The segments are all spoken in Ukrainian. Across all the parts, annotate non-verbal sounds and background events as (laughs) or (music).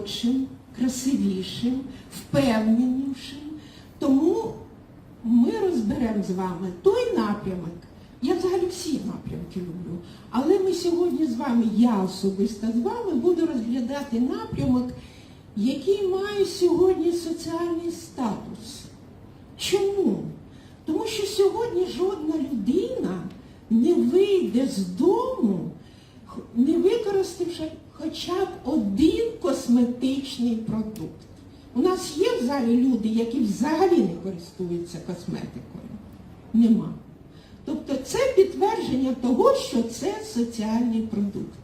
молодшим, красивішим, впевненішим. Тому ми розберемо з вами той напрямок. Я взагалі всі напрямки люблю. Але ми сьогодні з вами, я особисто з вами, буду розглядати напрямок, який має сьогодні соціальний статус. Чому? Тому що сьогодні жодна людина не вийде з дому, не використавши хоча б один косметичний продукт. У нас є в залі люди, які взагалі не користуються косметикою? Нема. Тобто це підтвердження того, що це соціальний продукт.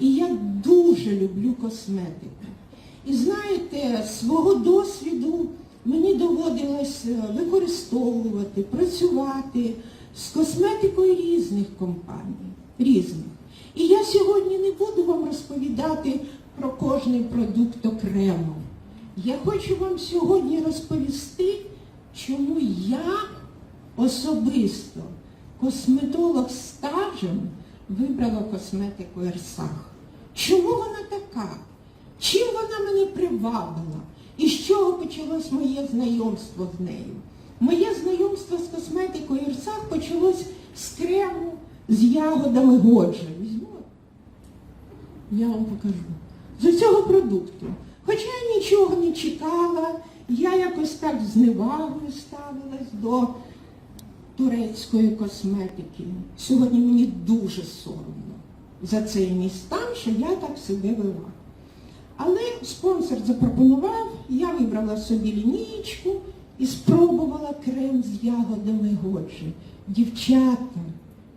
І я дуже люблю косметику. І знаєте, свого досвіду мені доводилось е, використовувати, працювати з косметикою різних компаній. Різних. І я сьогодні не буду вам розповідати про кожний продукт окремо. Я хочу вам сьогодні розповісти, чому я особисто, косметолог стажем, вибрала косметику Ерсах. Чому вона така? Чим вона мене привабила? І з чого почалось моє знайомство з нею? Моє знайомство з косметикою Ерсах почалось з крему з ягодами Годжі. Я вам покажу. З цього продукту. Хоча я нічого не чекала, я якось так з невагою ставилась до турецької косметики. Сьогодні мені дуже соромно за цей мій стан, що я так себе вела. Але спонсор запропонував, я вибрала собі лінійку і спробувала крем з ягодами Годжі. Дівчата,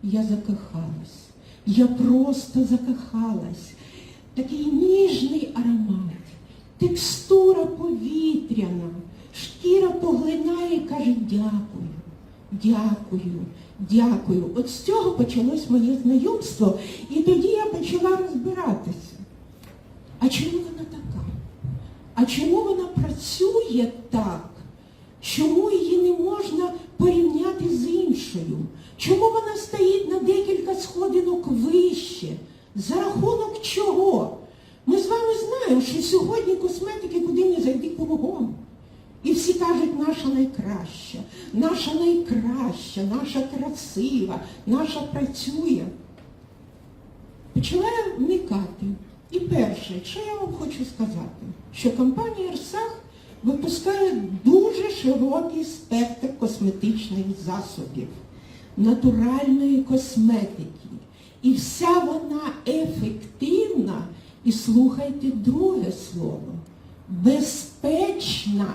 я закохалась. Я просто закохалась. Такий ніжний аромат, текстура повітряна, шкіра поглинає і каже дякую, дякую, дякую. От з цього почалось моє знайомство, і тоді я почала розбиратися. А чому вона така? А чому вона працює так? Чому її не можна порівняти з іншою? Чому вона стоїть на декілька сходинок вище? За рахунок чого? Ми з вами знаємо, що сьогодні косметики куди не зайти кругом. І всі кажуть, наша найкраща, наша найкраща, наша красива, наша працює. Почала вникати. І перше, що я вам хочу сказати, що компанія Ерсах випускає дуже широкий спектр косметичних засобів, натуральної косметики. І вся вона ефективна, і слухайте друге слово, безпечна.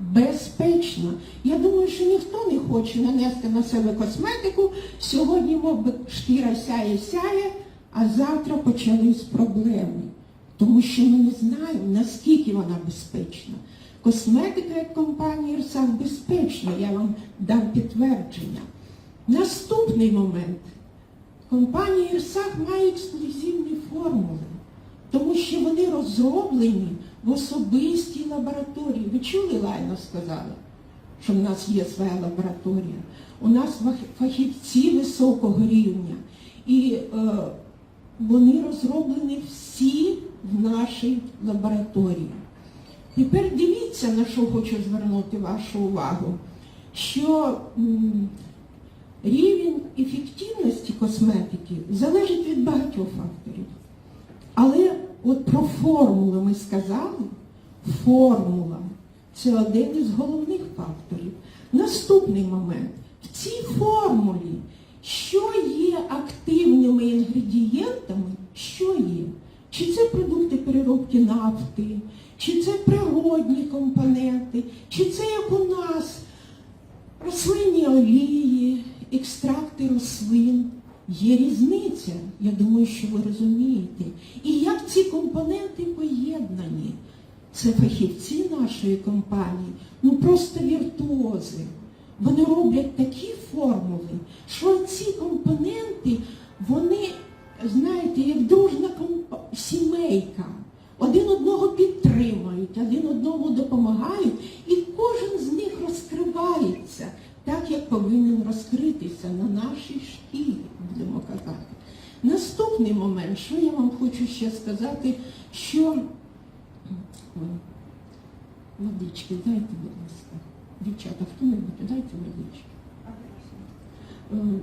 Безпечна. Я думаю, що ніхто не хоче нанести на себе косметику. Сьогодні, мов би, шкіра сяє, сяє, а завтра почались проблеми. Тому що ми не знаємо, наскільки вона безпечна. Косметика як компанія Ірсах безпечна, я вам дам підтвердження. Наступний момент. Компанія Ірсах має ексклюзивні формули, тому що вони розроблені в особистій лабораторії. Ви чули, Лайна сказала, що в нас є своя лабораторія. У нас фахівці високого рівня. І е, вони розроблені всі в нашій лабораторії. Тепер дивіться, на що хочу звернути вашу увагу, що м, рівень ефективності косметики залежить від багатьох факторів. Але от про формулу ми сказали, формула це один із головних факторів. Наступний момент. В цій формулі, що є активними інгредієнтами, що є? Чи це продукти переробки нафти, чи це природні компоненти, чи це як у нас рослинні олії, екстракти рослин. Є різниця, я думаю, що ви розумієте. І як ці компоненти поєднані? Це фахівці нашої компанії, ну просто віртуози. Вони роблять такі формули, що ці компоненти, вони знаєте, як дружна сімейка. Один одного підтримують, один одному допомагають, і кожен з них розкривається так, як повинен розкритися на нашій шкірі, будемо казати. Наступний момент, що я вам хочу ще сказати, що водички, дайте, будь ласка. Дівчата, хто-небудь, дайте водички. Е,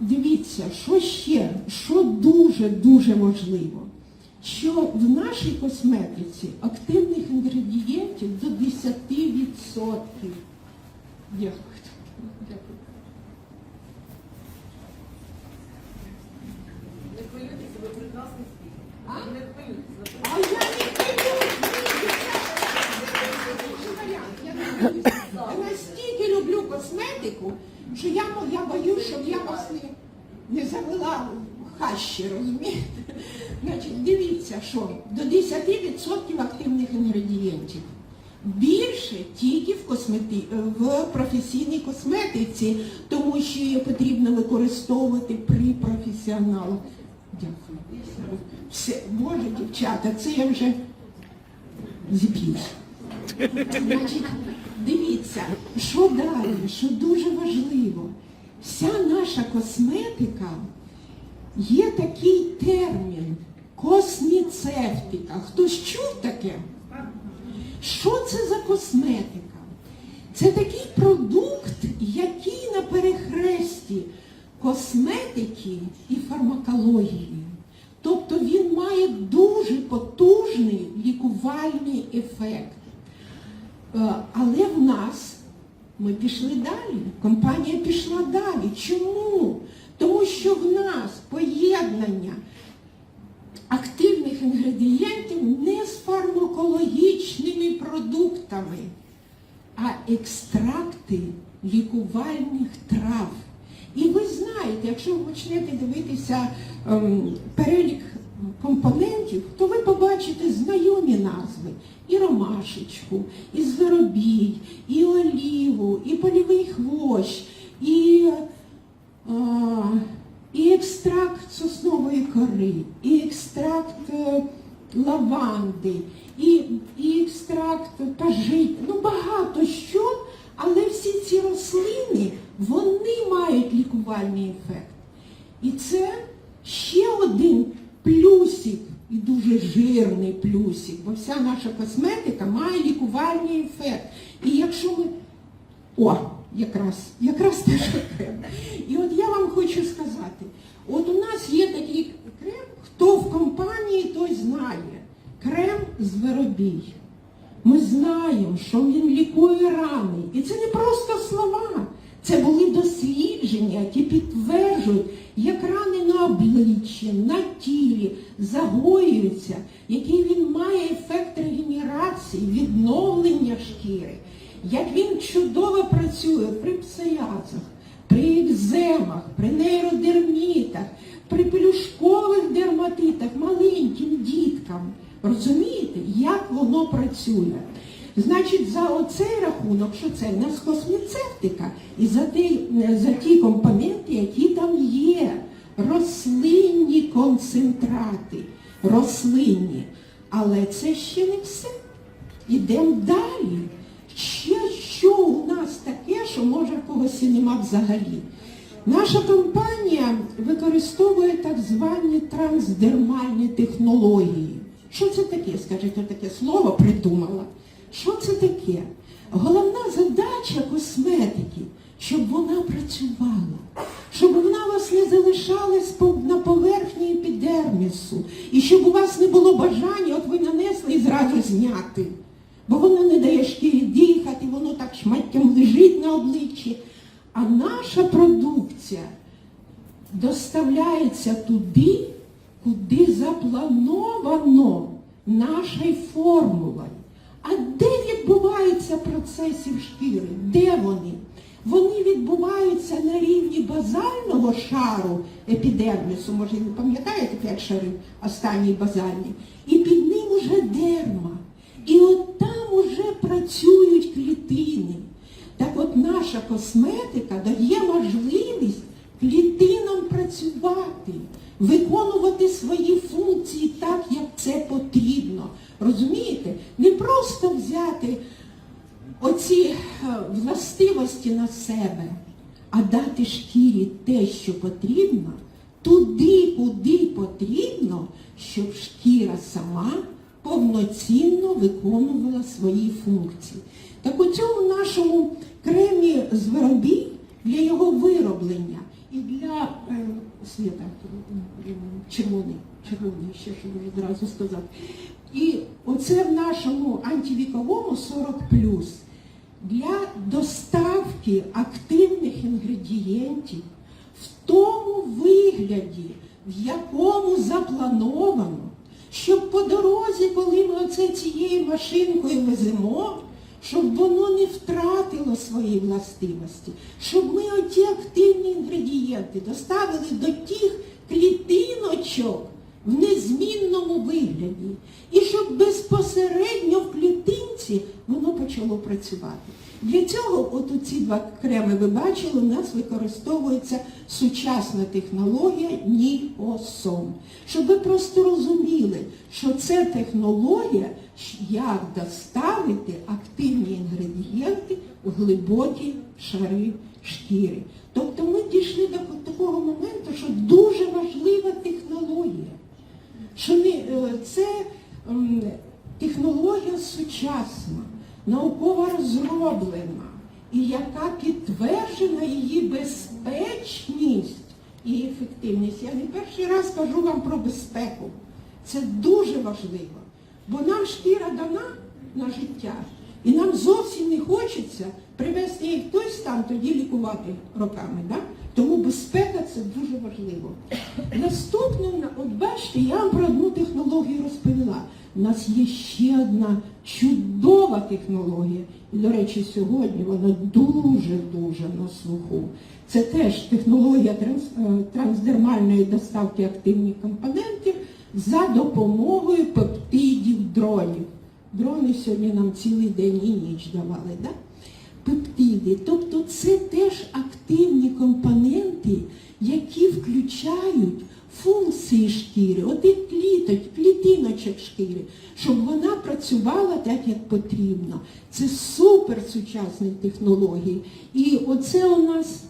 Дивіться, що ще, що дуже-дуже важливо, що в нашій косметиці активних інгредієнтів до 10%. Дякую. Дякую. Не хвилюйтеся, ви прекрасний спікер. Не хвилюйтеся. А я не боюсь. Я настільки люблю косметику, що я, я боюсь, щоб я вас не, не завела в хащі, розумієте? Значить, дивіться, що до 10% активних інгредієнтів. Більше тільки в, космети... в професійній косметиці, тому що її потрібно використовувати при професіоналах. Дякую. Все, Боже, дівчата, це я вже зіп'юсь. Значить, дивіться, що далі, що дуже важливо. Вся наша косметика є такий термін косміцевтика. Хтось чув таке? Що це за косметика? Це такий продукт, який на перехресті косметики і фармакології. Тобто він має дуже потужний лікувальний ефект. Е, Але в нас ми пішли далі. Компанія пішла далі. Чому? Тому що в нас поєднання активних інгредієнтів не з фармакологічними продуктами, а екстракти лікувальних трав. І ви знаєте, якщо ви почнете дивитися ем, перелік компонентів, то ви побачите знайомі назви. І ромашечку, і зверобій, і оліву, і полівий хвощ, і, а, і екстракт соснової кори, і екстракт е, лаванди, і, і екстракт пажит, ну багато що, але всі ці рослини, вони мають лікувальний ефект. І це ще один плюсик, і дуже жирний плюсик, бо вся наша косметика має лікувальний ефект. І якщо ми... О, якраз, якраз те, що треба. І от я вам хочу сказати, от у нас є такий крем, хто в компанії, той знає. Крем з веробій. Ми знаємо, що він лікує рани. І це не просто слова. Це були дослідження, які підтверджують, як рани на обличчі, на тілі загоюються, який він має ефект регенерації, відновлення шкіри, як він чудово працює при псоязах, при екземах, при нейродермітах, при пелюшкових дерматитах, маленьким діткам. Розумієте, як воно працює? Значить, за оцей рахунок, що це в нас косміцевтика, і за ті, за ті компоненти, які там є, рослинні концентрати, рослинні. Але це ще не все. Ідемо далі. Ще що у нас таке, що може в когось нема взагалі. Наша компанія використовує так звані трансдермальні технології. Що це таке? Скажіть, таке слово придумала. Що це таке? Головна задача косметики, щоб вона працювала, щоб вона вас не залишалась на поверхні епідермісу, і щоб у вас не було бажання, от ви нанесли і зразу зняти. Бо воно не дає шкірі дихати, воно так шматтям лежить на обличчі. А наша продукція доставляється туди, куди заплановано нашою формулою. А де відбуваються процеси шкіри? Де вони? Вони відбуваються на рівні базального шару епідермісу, може, ви пам'ятаєте п'ять шарів, останній базальний, і під ним уже дерма. І от там уже працюють клітини. Так от наша косметика дає можливість клітинам працювати, виконувати свої функції так, як це потрібно. Розумієте? Не просто взяти оці е, властивості на себе, а дати шкірі те, що потрібно, туди, куди потрібно, щоб шкіра сама повноцінно виконувала свої функції. Так у цьому нашому кремі з виробів для його вироблення і для е, світа червоний, червоний, ще що можу одразу сказати. І оце в нашому антивіковому 40 для доставки активних інгредієнтів в тому вигляді, в якому заплановано, щоб по дорозі, коли ми оце цією машинкою веземо, щоб воно не втратило свої властивості, щоб ми оті активні інгредієнти доставили до тих клітиночок в незмінному вигляді. І щоб безпосередньо в клітинці воно почало працювати. Для цього, от ці два креми ви бачили, у нас використовується сучасна технологія НІОСОМ. Щоб ви просто розуміли, що це технологія, як доставити активні інгредієнти в глибокі шари шкіри. Тобто ми дійшли до такого моменту, що дуже важлива технологія що не, це технологія сучасна, науково розроблена, і яка підтверджена її безпечність і ефективність. Я не перший раз кажу вам про безпеку. Це дуже важливо, бо нам шкіра дана на життя, і нам зовсім не хочеться привести її в той стан, тоді лікувати роками. Да? Тому безпека це дуже важливо. Наступне, от бачите, я вам про одну технологію розповіла. У нас є ще одна чудова технологія. І, до речі, сьогодні вона дуже-дуже на слуху. Це теж технологія е, трансдермальної доставки активних компонентів за допомогою пептидів дронів. Дрони сьогодні нам цілий день і ніч давали. Да? Пептиди. Тобто це теж активні компоненти, які включають функції шкіри, отих кліток, клітиночок шкіри, щоб вона працювала так, як потрібно. Це супер сучасні технології. І оце у нас,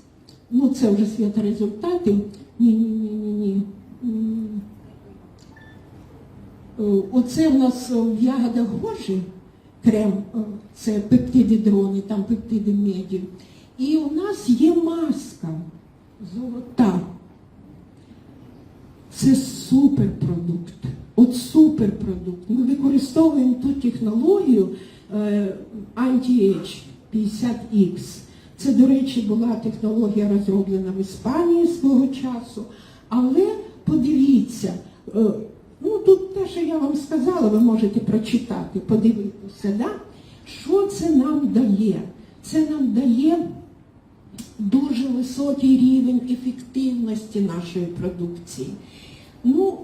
ну це вже свята результатів. Ні-ні-ні-ні. Оце у нас в ягодах гожі крем, е, це пептиди дрони, там пептиди меді. І у нас є маска золота. Це суперпродукт. От суперпродукт. Ми використовуємо ту технологію е, Anti-Age 50X. Це, до речі, була технологія розроблена в Іспанії свого часу. Але подивіться, е, Ну, тут те, що я вам сказала, ви можете прочитати, подивитися, да? Що це нам дає? Це нам дає дуже високий рівень ефективності нашої продукції. Ну,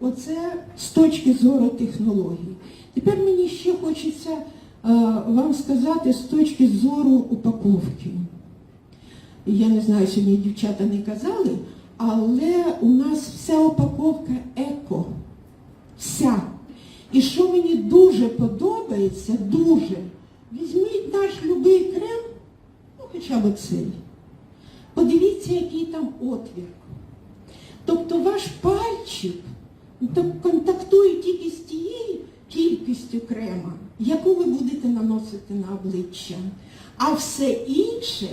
оце з точки зору технологій. Тепер мені ще хочеться е, вам сказати з точки зору упаковки. Я не знаю, сьогодні дівчата не казали, але у нас вся упаковка еко вся. І що мені дуже подобається, дуже, візьміть наш любий крем, ну хоча б цей. Подивіться, який там отвір. Тобто ваш пальчик контактує тільки з тією кількістю крема, яку ви будете наносити на обличчя. А все інше,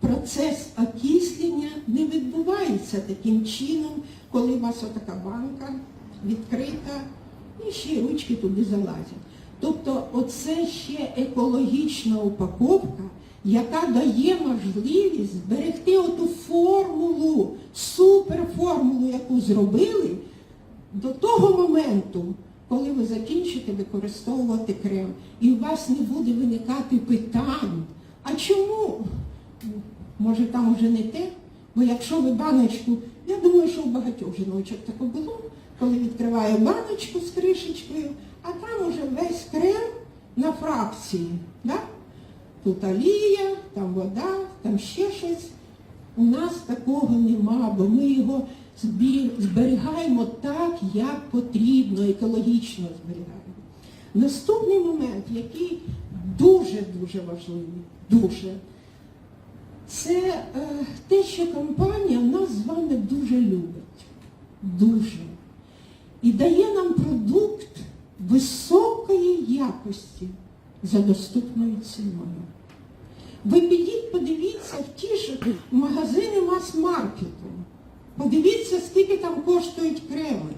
процес окислення не відбувається таким чином, коли у вас отака банка відкрита, і ще й ручки туди залазять. Тобто оце ще екологічна упаковка, яка дає можливість зберегти оту формулу, суперформулу, яку зробили, до того моменту, коли ви закінчите використовувати крем. І у вас не буде виникати питань. А чому? Може там вже не те? Бо якщо ви баночку, я думаю, що у багатьох жіночок таке було коли відкриваю баночку з кришечкою, а там уже весь крем на фракції. Да? Тут олія, там вода, там ще щось. У нас такого нема, бо ми його зберігаємо так, як потрібно, екологічно зберігаємо. Наступний момент, який дуже-дуже важливий, дуже, це е, те, що компанія нас з вами дуже любить. Дуже. І дає нам продукт високої якості за доступною ціною. Ви підіть, подивіться в ті ж магазини мас-маркету. Подивіться, скільки там коштують креми.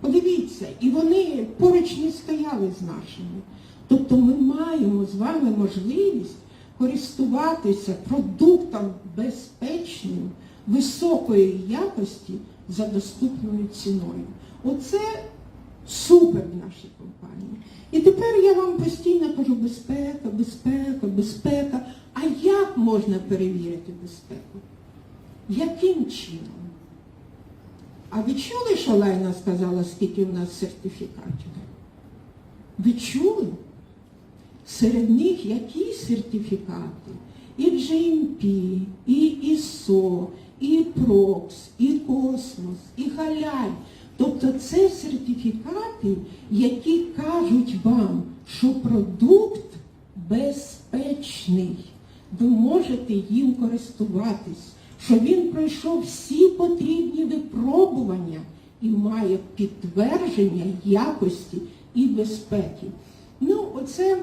Подивіться, і вони поруч не стояли з нашими. Тобто ми маємо з вами можливість користуватися продуктом безпечним, високої якості за доступною ціною. Оце супер в нашій компанії. І тепер я вам постійно кажу безпека, безпека, безпека. А як можна перевірити безпеку? Яким чином? А ви чули, що Лайна сказала, скільки у нас сертифікатів? Ви чули? Серед них які сертифікати? І GMP, і ISO, і PROX, і Космос, і Халяль. Тобто це сертифікати, які кажуть вам, що продукт безпечний. Ви можете їм користуватись, що він пройшов всі потрібні випробування і має підтвердження якості і безпеки. Ну, оце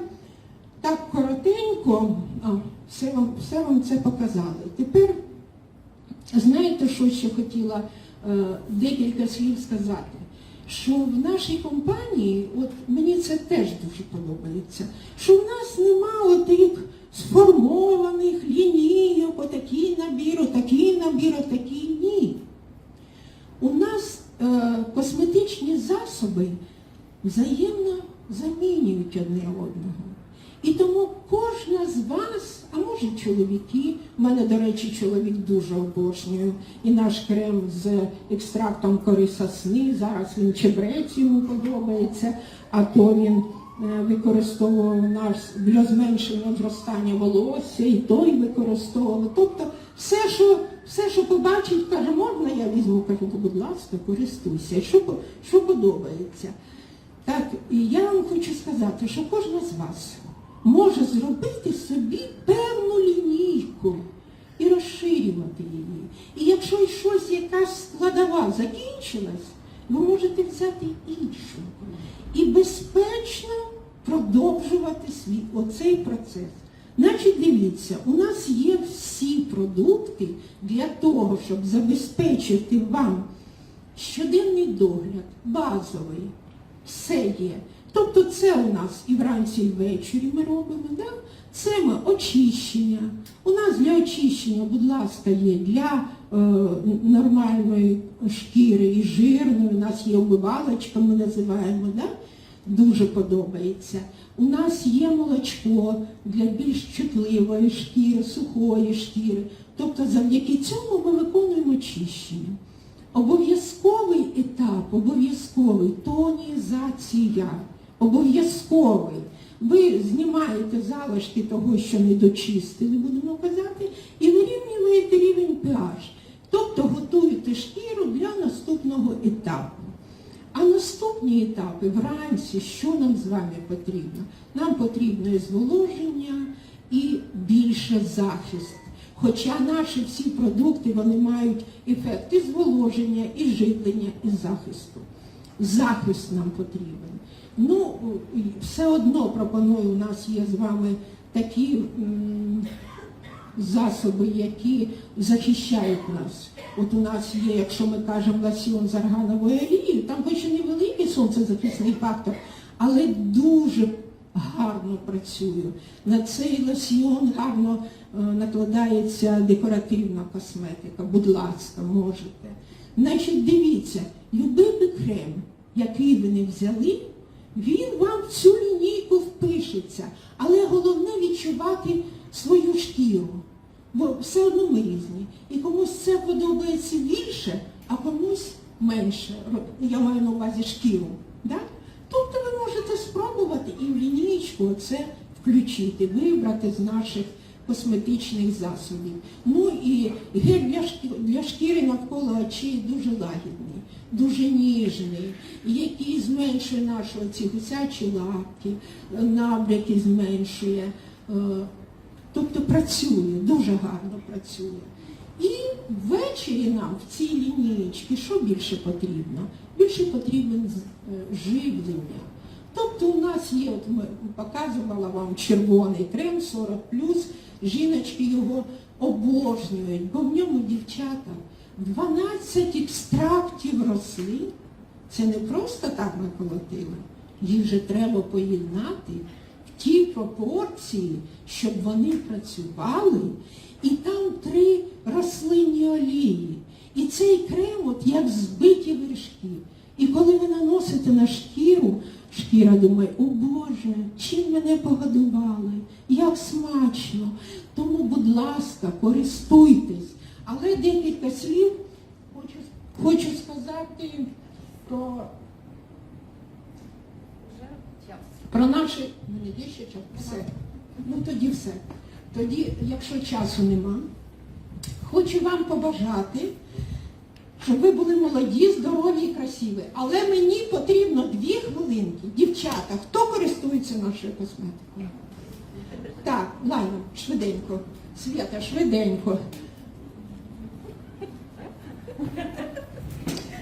так коротенько, а, все вам, все вам це показали. Тепер знаєте, що ще хотіла декілька слів сказати? Що в нашій компанії, от мені це теж дуже подобається, що в нас нема отих сформованих лінійок, отакий набір, отакий набір, отакий ні. У нас е, косметичні засоби взаємно замінюють одне одного. І тому кожна з вас, а може чоловіки, в мене, до речі, чоловік дуже обожнює, і наш крем з екстрактом кори сосни, зараз він чебрець йому подобається, а то він е, використовував наш для зменшення зростання волосся, і той використовував. Тобто все, що, все, що побачить, каже, можна я візьму, кажу, будь ласка, користуйся, що, що подобається. Так, і я вам хочу сказати, що кожна з вас може зробити собі певну лінійку і розширювати її. І якщо щось, якась складова закінчилась, ви можете взяти іншу. І безпечно продовжувати свій оцей процес. Значить, дивіться, у нас є всі продукти для того, щоб забезпечити вам щоденний догляд, базовий, все є. Тобто це у нас і вранці, і ввечері ми робимо, да? це ми очищення. У нас для очищення, будь ласка, є для е, нормальної шкіри і жирної, у нас є обивалочка, ми називаємо, да? дуже подобається. У нас є молочко для більш чутливої шкіри, сухої шкіри. Тобто завдяки цьому ми виконуємо очищення. Обов'язковий етап, обов'язковий тонізація. Обов'язковий. Ви знімаєте залишки того, що не дочистили, будемо казати, і вирівнюєте рівень pH. Тобто готуєте шкіру для наступного етапу. А наступні етапи вранці, що нам з вами потрібно? Нам потрібно і зволоження і більше захист. Хоча наші всі продукти вони мають ефект і зволоження, і живлення, і захисту. Захист нам потрібен. Ну, все одно пропоную, у нас є з вами такі засоби, які захищають нас. От у нас є, якщо ми кажемо лосьйон з аргановою олією, там хоч і невеликий сонцезахисний фактор, але дуже гарно працює. На цей лосьйон гарно е, накладається декоративна косметика. Будь ласка, можете. Значить, дивіться, любий би крем, який ви не взяли, він вам цю лінійку впишеться. Але головне відчувати свою шкіру. Бо все одно ми різні. І комусь це подобається більше, а комусь менше. Я маю на увазі шкіру. Да? Тобто ви можете спробувати і в лінійку це включити, вибрати з наших косметичних засобів. Ну і гель для, для шкіри навколо очей дуже лагідний, дуже ніжний, який зменшує наші ці гусячі лапки, набряки зменшує. е, Тобто працює, дуже гарно працює. І ввечері нам в цій лінієчці що більше потрібно? Більше потрібен е, живлення. Тобто у нас є, от ми показувала вам червоний крем 40 жіночки його обожнюють, бо в ньому дівчата 12 екстрактів рослин. Це не просто так наколотили. Їх же треба поєднати в ті пропорції, щоб вони працювали. І там три рослинні олії. І цей крем, от як збиті вершки. І коли ви наносите на шкіру, шкіра думає, о Боже, чим мене погодували, як смачно. Тому, будь ласка, користуйтесь. Але декілька слів хочу, хочу сказати про, про наші. Мене є ще час? Все. Ну тоді все. Тоді, якщо часу нема, хочу вам побажати, щоб ви були молоді, здорові і красиві. Але мені потрібно дві хвилинки. Дівчата, хто користується нашою косметикою? Так, ладно, швиденько. Свята, швиденько.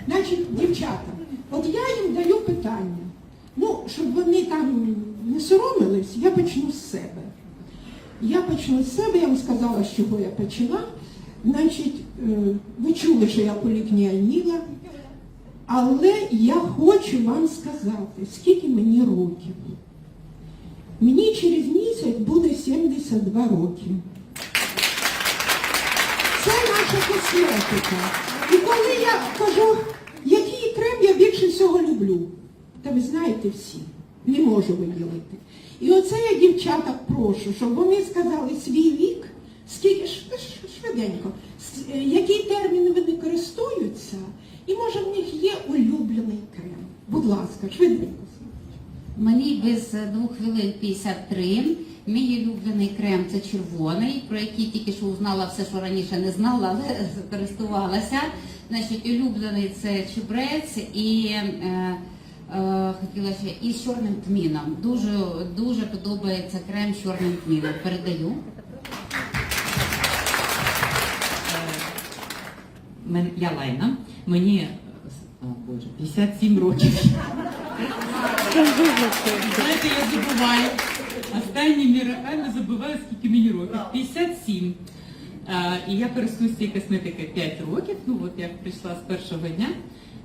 Значить, дівчата, от я їм даю питання. Ну, щоб вони там не соромились, я почну з себе. Я почну з себе, я вам сказала, з чого я почала. Значить, ви чули, що я полікніаніла, але я хочу вам сказати, скільки мені років. Мені через місяць буде 72 роки. Це наша косметика. І коли я кажу, який крем я більше всього люблю, та ви знаєте всі, не можу виділити. І оце я дівчата прошу, щоб вони сказали свій вік, скільки швиденько, е, який термін вони користуються, і може в них є улюблений крем. Будь ласка, швиденько. Мені без е, двох хвилин 53. Мій улюблений крем це червоний, про який тільки що узнала все, що раніше не знала, але користувалася. Значить, улюблений це чебрець і е, е, хотіла ще і з чорним тміном. Дуже дуже подобається крем з чорним тміном. Передаю. Я Лайна, мені е, о, Боже, 57 років. Знаєте, я забуваю. Останніми роками забуваю, скільки мені років. 57. Е, і я користуюсь цією косметикою 5 років. Ну от як прийшла з першого дня.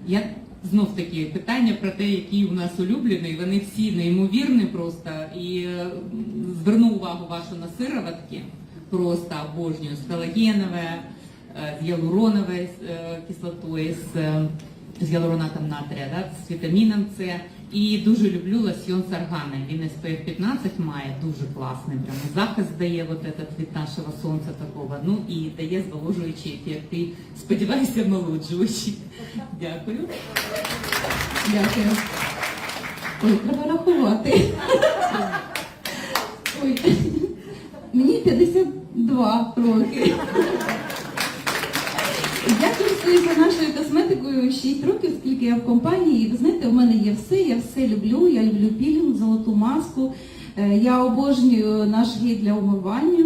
Я знов таки питання про те, який у нас улюблений. Вони всі неймовірні просто. І е, зверну увагу вашу на сироватки. Просто обожнюю з колагенове, е, з гіалуроновою е, кислотою, з, е, з гіалуронатом натрія, да, з вітаміном С. І дуже люблю лосьйон з аргани. Він SPF 15 має, дуже класний. Прямо захист дає вот этот від нашого сонця такого. Ну і дає зволожуючі ефекти. Сподіваюся, молоджуючі. Дякую. Дякую. Ой, треба рахувати. Ой, мені 52 роки. Я користуюся нашою косметикою 6 років, скільки я в компанії. І ви знаєте, у мене є все, я все люблю. Я люблю пілінг, золоту маску. Е, Я обожнюю наш гель для умивання.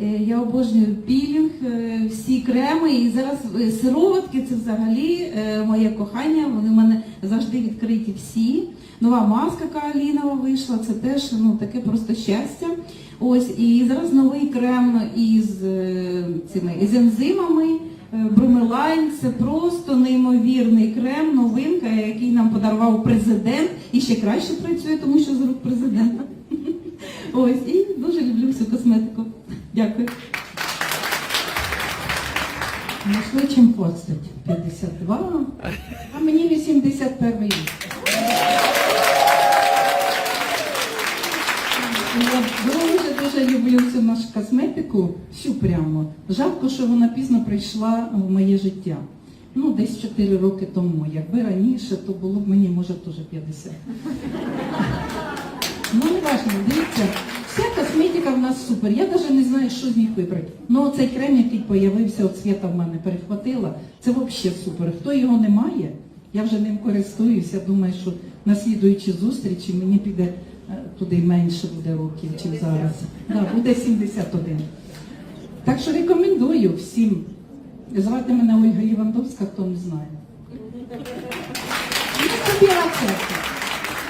Е, Я обожнюю пілінг, е, всі креми. І зараз сироватки це взагалі моє кохання. Вони в мене завжди відкриті всі. Нова маска каолінова вийшла, це теж ну, таке просто щастя. Ось і зараз новий крем із цими із ензимами. Е, Брумелайн це просто неймовірний крем, новинка, який нам подарував президент і ще краще працює, тому що з рук президента. (laughs) Ось і дуже люблю всю косметику. Дякую. Найшли чим постать. 52, а мені 81 рік. люблю цю нашу косметику, всю прямо. Жалко, що вона пізно прийшла в моє життя. Ну, десь 4 роки тому. Якби раніше, то було б мені, може, теж 50. Ну, не важливо, дивіться, вся косметика в нас супер. Я навіть не знаю, що з них вибрати. Ну оцей крем, який з'явився, от свята в мене перехватила, це взагалі супер. Хто його не має, я вже ним користуюся, думаю, що на слідуючі зустрічі мені піде туди менше буде років, ніж зараз. Да, буде 71. Так що рекомендую всім. Звати мене Ольга Івандовська, хто не знає. Ну,